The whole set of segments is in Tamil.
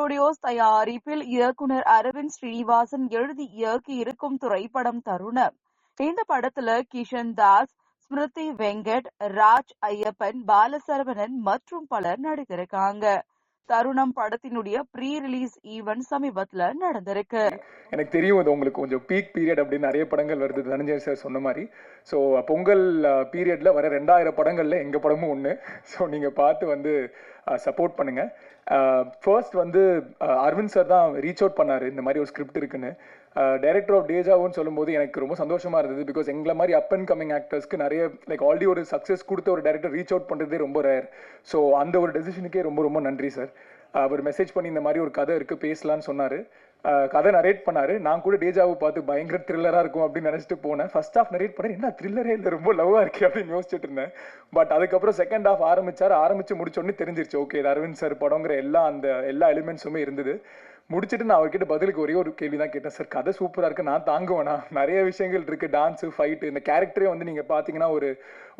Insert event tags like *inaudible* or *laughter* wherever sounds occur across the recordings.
ஸ்டுடியோஸ் தயாரிப்பில் இயக்குனர் அரவிந்த் ஸ்ரீனிவாசன் எழுதி இயக்கி இருக்கும் திரைப்படம் தருணம். இந்த படத்துல கிஷன் தாஸ் ஸ்மிருதி வெங்கட் ராஜ் ஐயப்பன் பாலசரவணன் மற்றும் பலர் நடித்திருக்காங்க. தருணம் படத்தினுடைய ப்ரீ ரிலீஸ் ஈவென்ட் சமீபத்துல நடந்திருக்கு. எனக்கு தெரியும் அது உங்களுக்கு கொஞ்சம் பீக் பீரியட் அப்படின்னு நிறைய படங்கள் வருது தனஞ்சய் சார் சொன்ன மாதிரி. ஸோ பொங்கல் uh, பீரியட்ல வர ரெண்டாயிரம் படங்கள்ல எங்க படமும் ஒன்று ஸோ நீங்க பார்த்து வந்து சப்போர்ட் பண்ணுங்க. ஃபர்ஸ்ட் வந்து அரவிந்த் சார் தான் ரீச் அவுட் பண்ணாரு. இந்த மாதிரி ஒரு ஸ்கிரிப்ட் இருக்குன்னு. டைரக்டர் ஆஃப் டேஜாவுன்னு சொல்லும்போது எனக்கு ரொம்ப சந்தோஷமா இருந்தது. பிகாஸ் எங்களை மாதிரி அப் அண்ட் கமிங் ஆக்டர்ஸ்க்கு நிறைய லைக் ஆல்ரெடி ஒரு சக்ஸஸ் கொடுத்த ஒரு டேரக்டர் ரீச் அவுட் பண்ணுறதே ரொம்ப ரேர் ஸோ அந்த ஒரு டெசிஷனுக்கே ரொம்ப ரொம்ப நன்றி சார் அவர் மெசேஜ் பண்ணி இந்த மாதிரி ஒரு கதை இருக்கு பேசலாம்னு சொன்னாரு. கதை நரேட் பண்ணாரு. நான் கூட டேஜாவை பார்த்து பயங்கர த்ரில்லராக இருக்கும் அப்படின்னு நினைச்சிட்டு போனேன். ஃபர்ஸ்ட் ஹாஃப் நரேட் பண்ணி என்ன த்ரில்லரே இல்லை ரொம்ப லவ்வா இருக்கே அப்படின்னு யோசிச்சுட்டு இருந்தேன். பட் அதுக்கப்புறம் செகண்ட் ஹாஃப் ஆரம்பிச்சாரு. ஆரம்பிச்சு முடிச்சோடனே தெரிஞ்சிருச்சு. ஓகே இது அரவிந்த் சார் படங்கிற எல்லா அந்த எல்லா எலிமெண்ட்ஸுமே இருந்தது. முடிச்சுட்டு நான் அவர்கிட்ட பதிலுக்கு ஒரே ஒரு கேள்வி தான் கேட்டேன். சார் கதை சூப்பராக இருக்கு. நான் தாங்குவேனா? நிறைய விஷயங்கள் இருக்கு. டான்ஸு ஃபைட்டு இந்த கேரக்டரே வந்து நீங்கள் பார்த்தீங்கன்னா ஒரு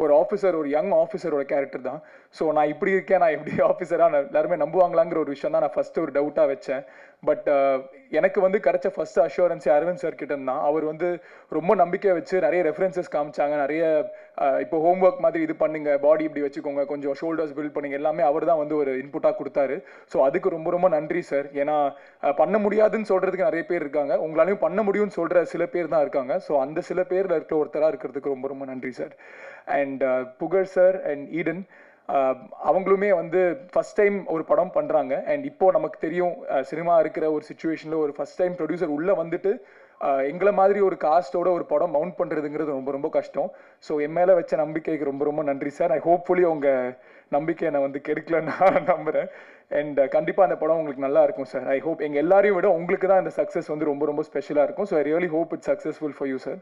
ஒரு ஆஃபீஸர் ஒரு யங் ஆஃபீஸரோட கேரக்டர் தான். ஸோ நான் இப்படி இருக்கேன். நான் எப்படி ஆஃபீஸராக எல்லாருமே நம்புவாங்களாங்கிற ஒரு விஷயம் தான் நான் ஃபஸ்ட்டு ஒரு டவுட்டாக வச்சேன். பட் எனக்கு வந்து கிடைச்ச ஃபர்ஸ்ட் அஷூரன்ஸ் அரவிந்த் சார் கிட்ட இருந்தான் அவர் வந்து ரொம்ப நம்பிக்கை வச்சு நிறைய ரெஃபரன்சஸ் காமிச்சாங்க. நிறைய இப்போ இப்போ ஹோம்ஒர்க் மாதிரி இது பண்ணுங்க பாடி இப்படி வச்சுக்கோங்க கொஞ்சம் ஷோல்டர்ஸ் பில்ட் பண்ணுங்க எல்லாமே அவர் தான் வந்து ஒரு இன்புட்டாக கொடுத்தாரு. ஸோ அதுக்கு ரொம்ப ரொம்ப நன்றி சார் ஏன்னா பண்ண முடியாதுன்னு சொல்றதுக்கு நிறைய பேர் இருக்காங்க. உங்களாலையும் பண்ண முடியும்னு சொல்ற சில பேர் தான் இருக்காங்க. ஸோ அந்த சில பேர்ல இருக்கிற ஒருத்தராக இருக்கிறதுக்கு ரொம்ப ரொம்ப நன்றி sir and Pugazh sir and Eden அவங்களுமே வந்து ஃபர்ஸ்ட் டைம் ஒரு படம் பண்ணுறாங்க அண்ட் இப்போ நமக்கு தெரியும் சினிமா இருக்கிற ஒரு சுச்சுவேஷனில் ஒரு ஃபஸ்ட் டைம் ப்ரொடியூசர் உள்ளே வந்துட்டு எங்களை மாதிரி ஒரு காஸ்டோட ஒரு படம் மவுண்ட் பண்ணுறதுங்கிறது ரொம்ப ரொம்ப கஷ்டம். ஸோ என் மேலே வச்ச நம்பிக்கைக்கு ரொம்ப ரொம்ப நன்றி சார் ஐ ஹோப்ஃபுல்லி உங்கள் நம்பிக்கையை நான் வந்து கெடுக்கலன்னு நான் *laughs* நம்புகிறேன் அண்ட் கண்டிப்பாக அந்த படம் உங்களுக்கு நல்லா இருக்கும் சார் ஐ ஹோப் எங்கள் எல்லாரையும் விட உங்களுக்கு தான் இந்த சக்ஸஸ் வந்து ரொம்ப ரொம்ப ஸ்பெஷலாக இருக்கும். So I really hope it successful for you sir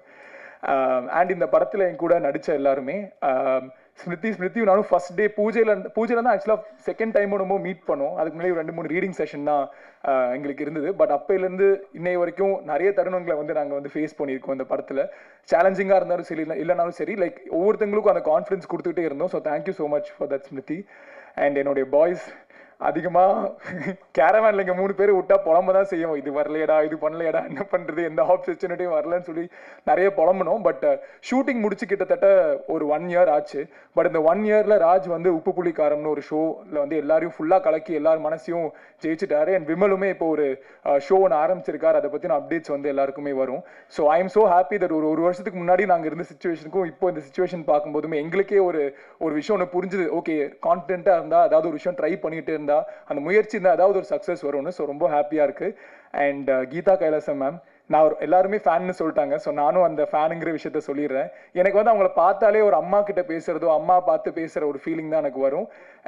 Um, and இந்த படத்துல என் கூட நடிச்ச எல்லாருமே um, ஸ்மிருதி ஸ்மிருதி நானும் ஃபர்ஸ்ட் டே பூஜையில பூஜையில் பூஜையில தான் ஆக்சுவலா செகண்ட் டைம் ரொம்ப மீட் பண்ணோம். அதுக்கு முன்னாடி ஒரு ரெண்டு மூணு ரீடிங் செஷன் தான் uh, எங்களுக்கு இருந்தது. பட் அப்பையில இருந்து இன்னை வரைக்கும் நிறைய தருணங்களை வந்து நாங்க வந்து ஃபேஸ் பண்ணியிருக்கோம் இந்த படத்துல. சேலஞ்சிங்கா இருந்தாலும் சரி இல்லை இல்லைனாலும் சரி லைக் ஒவ்வொருத்தங்களுக்கும் அந்த கான்ஃபிடன்ஸ் கொடுத்துட்டே இருந்தோம். So thank you so much for that Smriti. And என்னுடைய பாய்ஸ் அதிகமா கேரவேன்ல இங்க மூணு பேர் விட்டா புலம்ப தான் செய்யும். இது வரலையடா இது பண்ணலையடா என்ன பண்றது? எந்த ஆப்பர்ச்சுனிட்டியும் வரலன்னு சொல்லி நிறைய புலம்பணும். பட் ஷூட்டிங் uh, முடிச்சு கிட்டத்தட்ட ஒரு ஒன் இயர் ஆச்சு. பட் இந்த ஒன் இயர்ல ராஜ் வந்து உப்பு புளி ஒரு ஷோல வந்து எல்லாரையும் ஃபுல்லா கலக்கி எல்லார் மனசையும் ஜெயிச்சுட்டாரு. அண்ட் விமலுமே இப்போ ஒரு uh, ஷோ ஒன்று ஆரம்பிச்சிருக்காரு. அதை பத்தின அப்டேட்ஸ் வந்து எல்லாருக்குமே வரும். So I am so happy that ஒரு ஒரு வருஷத்துக்கு முன்னாடி நாங்க இருந்த சுச்சுவேஷனுக்கும் இப்போ இந்த சுச்சுவேஷன் பார்க்கும்போதுமே எங்களுக்கே ஒரு ஒரு விஷயம் ஒன்று புரிஞ்சுது. ஓகே கான்ஃபிடென்ட்டா இருந்தா அதாவது ஒரு விஷயம் ட்ரை பண்ணிட்டு இருந்தால் அந்த முயற்சி இருந்தால் ஏதாவது ஒரு சக்ஸஸ் வரும்னு ஸோ ரொம்ப ஹாப்பியா இருக்கு. And uh, Geetha Kailasam ma'am நான் ஒரு எல்லாருமே ஃபேன்னு சொல்லிட்டாங்க. ஸோ நானும் அந்த ஃபேனுங்கிற விஷயத்த சொல்லிடுறேன். எனக்கு வந்து அவங்கள பார்த்தாலே ஒரு அம்மா கிட்ட பேசுறதோ அம்மா பார்த்து பேசுற ஒரு ஃபீலிங் தான் எனக்கு வரும்.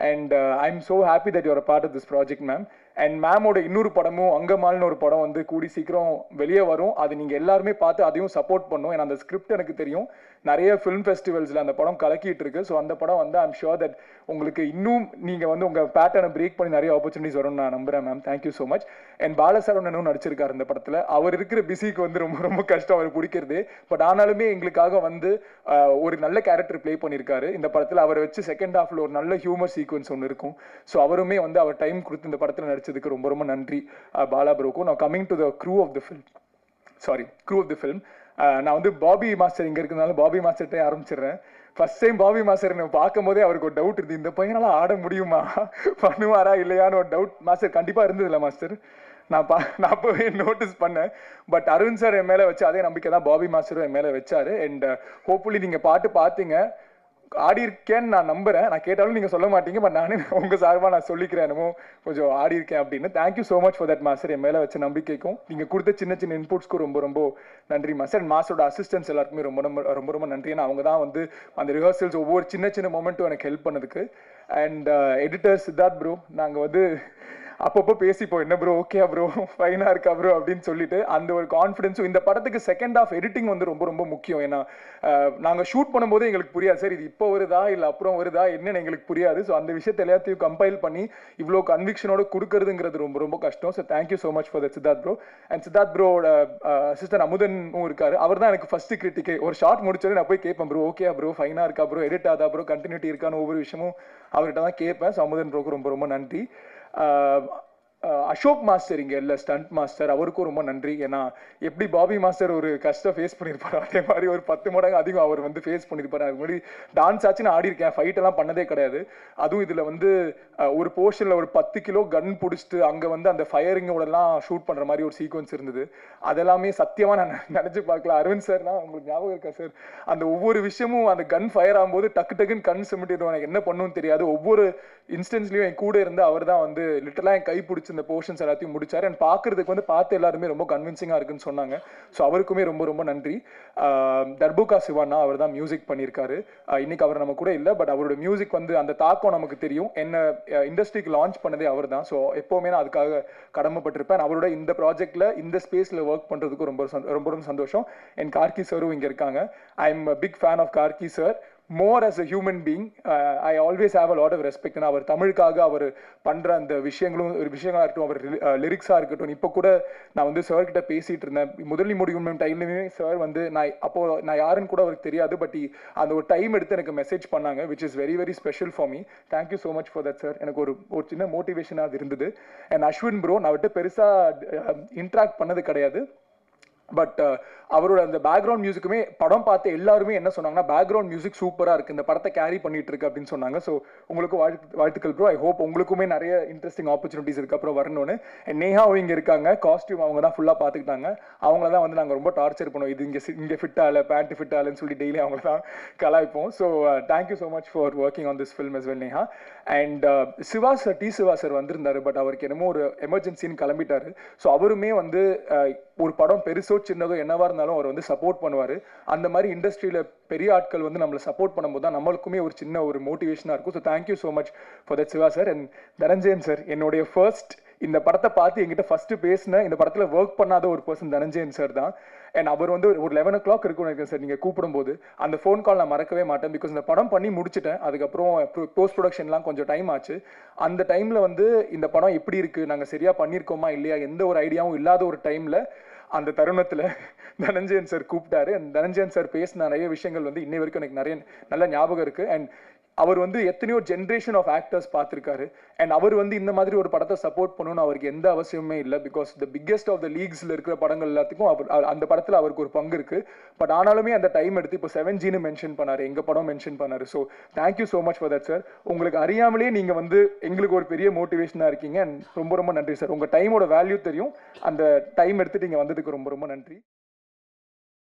And I am so happy that your part of this project ma'am and மேமோட இன்னொரு படமும் அங்கமால்னு ஒரு படம் வந்து கூடி சீக்கிரம் வெளியே வரும். அது நீங்க எல்லாருமே பார்த்து அதையும் சப்போர்ட் பண்ணும். ஏன்னா அந்த ஸ்கிரிப்ட் எனக்கு தெரியும். நிறைய ஃபிலிம் ஃபெஸ்டிவல்ஸில் அந்த படம் கலக்கிட்டு இருக்கு ஸோ அந்த படம் வந்து ஐம் ஷோர் தட் உங்களுக்கு இன்னும் நீங்கள் வந்து உங்கள் பேட்டர்னை பிரேக் பண்ணி நிறைய ஆப்பர்ச்சுனிட்டிஸ் வரும்னு நான் நம்புறேன் ma'am thank you so much and பாலசரவணனும் நடிச்சிருக்காரு இந்த படத்தில். அவர் இருக்கிற பிஸிக்கு வந்து ரொம்ப ரொம்ப கஷ்டம். அவர் பிடிக்கிறது. பட் ஆனாலுமே எங்களுக்காக வந்து ஒரு நல்ல கேரக்டர் ப்ளே பண்ணியிருக்காரு இந்த படத்தில் அவரை வச்சு செகண்ட் ஹாஃப்ல ஒரு நல்ல ஹியூமர் சீக்வன்ஸ் ஒன்று இருக்கும். ஸோ அவருமே வந்து அவர் டைம் கொடுத்து இந்த படத்தில் நடிச்சதுக்கு ரொம்ப ரொம்ப நன்றி பாலா ப்ரோக்கும் நான் coming to the crew of the film sorry crew of the film நான் வந்து பாபி மாஸ்டர் இங்கே இருக்கிறதுனால பாபி மாஸ்டர்கிட்டே ஆரம்பிச்சிடுறேன். ஃபர்ஸ்ட் டைம் பாபி மாஸ்டர் நான் பார்க்கும்போதே அவருக்கு ஒரு டவுட் இருந்து இந்த பையனால ஆட முடியுமா? *laughs* பண்ணுவாரா இல்லையான்னு ஒரு டவுட் மாஸ்டர் கண்டிப்பாக இருந்ததுல மாஸ்டர். நான் பா *laughs* நான் அப்போவே நோட்டீஸ் பண்ணேன். பட் அருண் சார் என் மேலே வச்சு அதே நம்பிக்கை தான் பாபி மாஸ்டரும் என் மேலே வச்சார். அண்ட் ஹோப்ஃபுல்லி நீங்கள் பாட்டு பார்த்தீங்க ஆடி இருக்கேன்னு நான் நம்புறேன். நான் கேட்டாலும் நீங்க சொல்ல மாட்டீங்க பட் நானே உங்க சார்பாக நான் சொல்லிக்கிறேன் என்னமோ. கொஞ்சம் ஆடி இருக்கேன் அப்படின்னு. Thank you so much for that master என் மேலே வச்ச நம்பிக்கைக்கும் நீங்க கொடுத்த சின்ன சின்ன இன்புட்ஸ்க்கும் ரொம்ப ரொம்ப நன்றி மாஸ்டர் அண்ட் மாஸ்டரோட அசிஸ்டன்ஸ் எல்லாருக்குமே ரொம்ப ரொம்ப ரொம்ப ரொம்ப நன்றி. ஏன்னா அவங்க தான் வந்து அந்த ரிஹர்சல்ஸ் ஒவ்வொரு சின்ன சின்ன மொமெண்ட்டும் எனக்கு ஹெல்ப் பண்ணதுக்கு. அண்ட் எடிட்டர் சித்தார்த் ப்ரோ நாங்கள் வந்து அப்பப்போ பேசிப்போம் என்ன ப்ரோ ஓகே ப்ரோ ஃபைனா இருக்கா ப்ரோ அப்படின்னு சொல்லிட்டு அந்த ஒரு கான்ஃபிடன்ஸும் இந்த படத்துக்கு செகண்ட் ஆஃப் எடிட்டிங் வந்து ரொம்ப ரொம்ப முக்கியம். ஏன்னா நாங்கள் ஷூட் பண்ணும்போது எங்களுக்கு புரியாது. சார் இது இப்போ வருதா? இல்லை அப்புறம் வருதா? என்னன்னு எங்களுக்கு புரியாது. ஸோ அந்த விஷயத்தை எல்லாத்தையும் கம்பைல் பண்ணி இவ்வளோ கன்விக்ஷனோட கொடுக்கறதுங்கிறது ரொம்ப ரொம்ப கஷ்டம். So thank you so much for the Siddharth bro and Siddharth ப்ரோட assistant அமுதனும் இருக்காரு. அவர் தான் எனக்கு ஃபர்ஸ்ட் கிரிட்டிக்கே ஒரு ஷார்ட் முடிச்சோடனே நான் போய் கேட்பேன் ப்ரோ ஓகே ப்ரோ ஃபைனாக இருக்கா ப்ரோ எடிட் ஆதா ப்ரோ கண்டினியூட்டி இருக்கான்னு ஒவ்வொரு விஷயமும் அவர்கிட்ட தான் கேட்பேன். ஸோ அமுதன் ப்ரோக்கு ரொம்ப ரொம்ப நன்றி. Uh, அசோக் மாஸ்டர் இங்கே இல்லை ஸ்டண்ட் மாஸ்டர் அவருக்கும் ரொம்ப நன்றி. ஏன்னா எப்படி பாபி மாஸ்டர் ஒரு கஷ்டம் ஃபேஸ் பண்ணியிருப்பாரு அதே மாதிரி ஒரு பத்து மடங்கு அதிகம் அவர் வந்து ஃபேஸ் பண்ணியிருப்பாரு அதுக்கு முன்னாடி டான்ஸ் ஆச்சு நான் ஆடி இருக்கேன் பண்ணதே கிடையாது. அதுவும் இதில் வந்து ஒரு போர்ஷனில் ஒரு பத்து கிலோ கன் பிடிச்சிட்டு அங்கே வந்து அந்த ஃபயரிங்கோடலாம் ஷூட் பண்ணுற மாதிரி ஒரு சீக்வன்ஸ் இருந்தது. அதெல்லாமே சத்தியமாக நான் நினச்சி பார்க்கல. அரவிந்த் சார்னா உங்களுக்கு ஞாபகம் இருக்கா சார் அந்த ஒவ்வொரு விஷயமும் அந்த கன் ஃபயர் ஆகும்போது டக்கு டக்குன்னு கண் சிமிட்டிடுவோம் எனக்கு என்ன பண்ணணும்னு தெரியாது. ஒவ்வொரு இன்ஸ்டன்ஸ்லையும் என் கூட இருந்து அவர் தான் வந்து லிட்டலாக என் கை பிடிச்சி இந்த போர்ஷன்ஸ் எல்லாத்தையும் முடிச்சாரு. அண்ட் பார்க்கறதுக்கு வந்து பார்த்து எல்லாருமே ரொம்ப கன்வின்சிங்காக இருக்குன்னு சொன்னாங்க. ஸோ அவருக்குமே ரொம்ப ரொம்ப நன்றி. தர்புகா சிவானா அவர் தான் மியூசிக் பண்ணியிருக்காரு இன்னைக்கு அவர் நம்ம கூட இல்லை பட் அவரோட மியூசிக் வந்து அந்த தாக்கம் நமக்கு தெரியும். என்ன இண்டஸ்ட்ரிக்கு லான்ச் பண்ணதே அவர் தான். ஸோ எப்போவுமே நான் அதுக்காக கடமைப்பட்டிருப்பேன். அவரோட இந்த ப்ராஜெக்ட்ல இந்த ஸ்பேஸ்ல ஒர்க் பண்ணுறதுக்கு ரொம்ப சந்தோ- ரொம்ப ரொம்ப சந்தோஷம். என் கார்கி சாரும் இங்க இருக்காங்க. I am big fan of Gargi sir more as a human being I always have a lot of respect அவர் தமிழுக்காக அவர் பண்ணுற அந்த விஷயங்களும் ஒரு விஷயங்களாக இருக்கட்டும் அவர் லிரிக்ஸாக uh, இருக்கட்டும். இப்போ கூட நான் வந்து சார் கிட்ட பேசிட்டு இருந்தேன். முதலி முடியும் டைம்லையுமே சார் வந்து நான் அப்போ நான் யாருன்னு கூட அவருக்கு தெரியாது பட் அந்த ஒரு டைம் எடுத்து எனக்கு மெசேஜ் பண்ணாங்க which is very very special for me thank you so much for that sir எனக்கு ஒரு ஒரு சின்ன மோட்டிவேஷனாக அது இருந்தது. அண்ட் அஸ்வின் ப்ரோ நான் விட்டு பெருசாக இன்ட்ராக்ட் uh, பண்ணது கிடையாது. பட் uh, அவரோட அந்த பேக்ரவுண்ட் மியூசிக்குமே படம் பார்த்து எல்லாருமே என்ன சொன்னாங்கன்னா பேக்ரவுண்ட் மியூசிக் சூப்பராக இருக்கு. இந்த படத்தை கேரி பண்ணிட்டு இருக்கு அப்படின்னு சொன்னாங்க. ஸோ உங்களுக்கு வாழ்த்து வாழ்த்துக்கள் ப்ரோ ஐ ஹோப் உங்களுக்குமே நிறைய இன்ட்ரெஸ்டிங் ஆப்பர்ச்சுனிட்டிஸ் இருக்கு. அப்புறம் வரணும்னு. நேஹாவும் இங்கே இருக்காங்க. காஸ்டியூம் அவங்க தான் ஃபுல்லாக பார்த்துக்கிட்டாங்க. அவங்கள தான் வந்து நாங்கள் ரொம்ப டார்ச்சர் பண்ணுவோம். இது இங்கே இங்கே ஃபிட் ஆகல பேண்ட் ஃபிட் ஆகலன்னு சொல்லி டெய்லி அவங்கள தான் கலாய்ப்போம். So thank you so much for working on this film is well Neha and Siva sir T Siva sir வந்திருந்தார். பட் அவருக்கு என்னமோ ஒரு எமர்ஜென்சின்னு கிளம்பிட்டாரு. ஸோ அவருமே வந்து uh, ஒரு படம் பெருசோ சின்னதோ என்னவா இருந்தாலும் அவர் வந்து சப்போர்ட் பண்ணுவார். அந்த மாதிரி இண்டஸ்ட்ரியில் பெரிய ஆட்கள் வந்து நம்மளை சப்போர்ட் பண்ணும்போது தான் நம்மளுக்குமே ஒரு சின்ன ஒரு மோட்டிவேஷனாக இருக்கும். So thank you so much for that Siva sir and Dhananjayan sir என்னுடைய ஃபர்ஸ்ட் இந்த படத்தை பார்த்து என்கிட்ட ஃபர்ஸ்ட் பேசின இந்த படத்தில் ஒர்க் பண்ணாத ஒரு பர்சன் தனஞ்சயன் சார் தான். அண்ட் அவர் வந்து ஒரு லெவன் ஓ கிளாக் இருக்கும்னு சார் நீங்கள் கூப்பிடும்போது. அந்த ஃபோன் கால் நான் மறக்கவே மாட்டேன் பிகாஸ் இந்த படம் பண்ணி முடிச்சிட்டேன். அதுக்கப்புறம் போஸ்ட் ப்ரொடக்ஷன்லாம் கொஞ்சம் டைம் ஆச்சு. அந்த டைமில் வந்து இந்த படம் எப்படி இருக்குது நாங்கள் சரியாக பண்ணியிருக்கோமா இல்லையா எந்த ஒரு ஐடியாவும் இல்லாத ஒரு டைமில் அந்த தருணத்துல தனஞ்சயன் சார் கூப்பிட்டாரு. and தனஞ்சயன் சார் பேசின நிறைய விஷயங்கள் வந்து இன்னை வரைக்கும் எனக்கு நிறைய நல்ல ஞாபகம் இருக்கு. அண்ட் அவர் வந்து எத்தனையோ ஜென்ரேஷன் ஆஃப் ஆக்டர்ஸ் பார்த்துருக்காரு. அண்ட் அவர் வந்து இந்த மாதிரி ஒரு படத்தை சப்போர்ட் பண்ணணும்னு அவருக்கு எந்த அவசியமே இல்லை. Because the biggest of the லீக்ஸ்ல இருக்கிற படங்கள் எல்லாத்துக்கும் அவர் அந்த படத்துல அவருக்கு ஒரு பங்கு இருக்கு. பட் ஆனாலுமே அந்த டைம் எடுத்து இப்போ செவன் ஜின்னு மென்ஷன் பண்ணாரு. எங்க படம் மென்ஷன் பண்ணாரு. So thank you so much for that sir உங்களுக்கு அறியாமலே நீங்க வந்து எங்களுக்கு ஒரு பெரிய மோட்டிவேஷனா இருக்கீங்க. அண்ட் ரொம்ப ரொம்ப நன்றி சார் உங்க டைமோட வேல்யூ தெரியும். அந்த டைம் எடுத்துட்டு இங்க வந்ததுக்கு ரொம்ப ரொம்ப நன்றி.